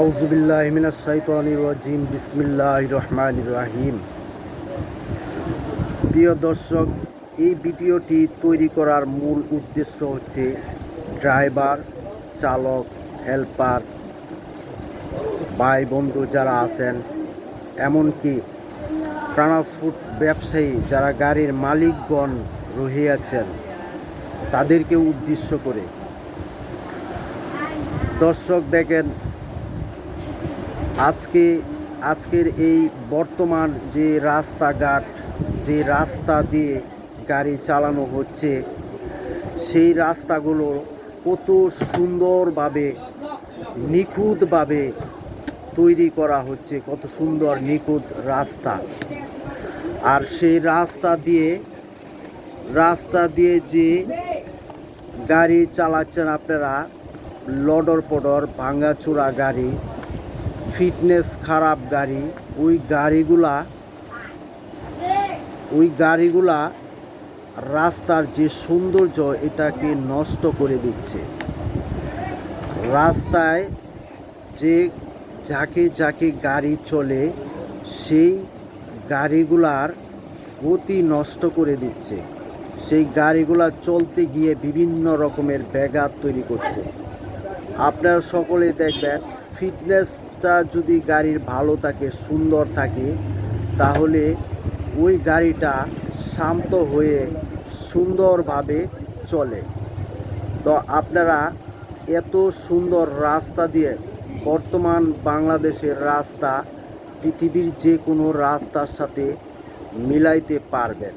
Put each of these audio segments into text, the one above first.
আউজুবিল্লাহ মিনাশ শাইতানির রাজিম বিসমিল্লাহ রহমান রাহিম। প্রিয় দর্শক, এই ভিডিওটি তৈরি করার মূল উদ্দেশ্য হচ্ছে ড্রাইভার, চালক, হেল্পার ভাই বন্ধু যারা আছেন, এমনকি ট্রান্সপোর্ট ব্যবসায়ী যারা গাড়ির মালিকগণ রহিয়াছেন তাদেরকে উদ্দেশ্য করে। দর্শক, দেখেন আজকে, আজকের এই বর্তমান যে রাস্তাঘাট, যে রাস্তা দিয়ে গাড়ি চালানো হচ্ছে, সেই রাস্তাগুলো কত সুন্দরভাবে, নিখুঁতভাবে তৈরি করা হচ্ছে, কত সুন্দর নিখুঁত রাস্তা। আর সেই রাস্তা দিয়ে রাস্তা দিয়ে যে গাড়ি চালাচ্ছেন আপনারা লডর পডর ভাঙাচোরা গাড়ি ফিটনেস খারাপ গাড়ি, ওই গাড়িগুলা ওই গাড়িগুলা রাস্তার যে সৌন্দর্য, এটাকে নষ্ট করে দিচ্ছে। রাস্তায় যে যাকে যাকে গাড়ি চলে, সেই গাড়িগুলার গতি নষ্ট করে দিচ্ছে। সেই গাড়িগুলা চলতে গিয়ে বিভিন্ন রকমের ব্যাঘাত তৈরি করছে। আপনারা সকলে দেখবেন ফিটনেসটা যদি গাড়ির ভালো থাকে, সুন্দর থাকে, তাহলে ওই গাড়িটা শান্ত হয়ে সুন্দরভাবে চলে। তো আপনারা এত সুন্দর রাস্তা দিয়ে বর্তমান বাংলাদেশের রাস্তা, পৃথিবীর যে কোনো রাস্তার সাথে মিলাইতে পারবেন।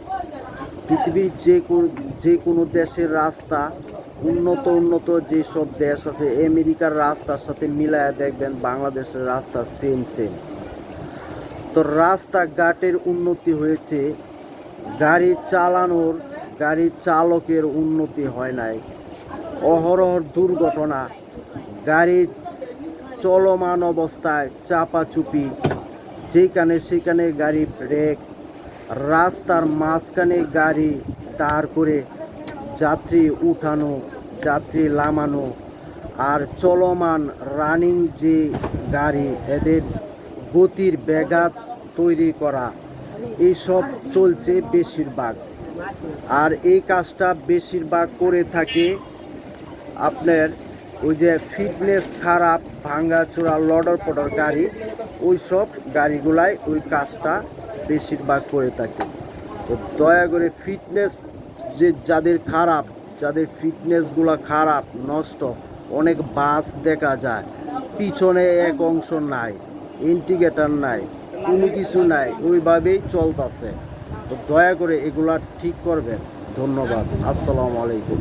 পৃথিবীর যে কোন যে কোনো দেশের রাস্তা উন্নত উন্নত যেসব দেশ আছে, আমেরিকার রাস্তার সাথে মিলায়া দেখবেন বাংলাদেশের রাস্তা সেম সেম তো রাস্তাঘাটের উন্নতি হয়েছে, গাড়ি চালানোর, গাড়ি চালকের উন্নতি হয় নাই। অহরহ দুর্ঘটনা, গাড়ি চলমান অবস্থায় চাপাচুপি, যেখানে সেখানে গাড়ি ব্রেক রাস্তার মাঝখানে গাড়ি দাঁড় করে যাত্রী উঠানো যাত্রী লামানো আর চলমান রানিং যে গাড়ি, এদের গতির ব্যাঘাত তৈরি করা এইসব চলছে বেশিরভাগ। আর এই কাজটা বেশিরভাগ করে থাকে আপনার ওই যে ফিটনেস খারাপ ভাঙ্গা চোরা লডর পডর গাড়ি ওই সব গাড়িগুলাই ওই কাজটা বেশিরভাগ করে থাকে। তো দয়া করে ফিটনেস যে যাদের খারাপ যাদের ফিটনেসগুলো খারাপ, নষ্ট, অনেক বাস দেখা যায়। পিছনে এক অংশ নাই ইন্ডিকেটার নাই, কোনো কিছু নাই, ওইভাবেই চলতেছে। তো দয়া করে এগুলা ঠিক করবেন। ধন্যবাদ। আসসালামু আলাইকুম।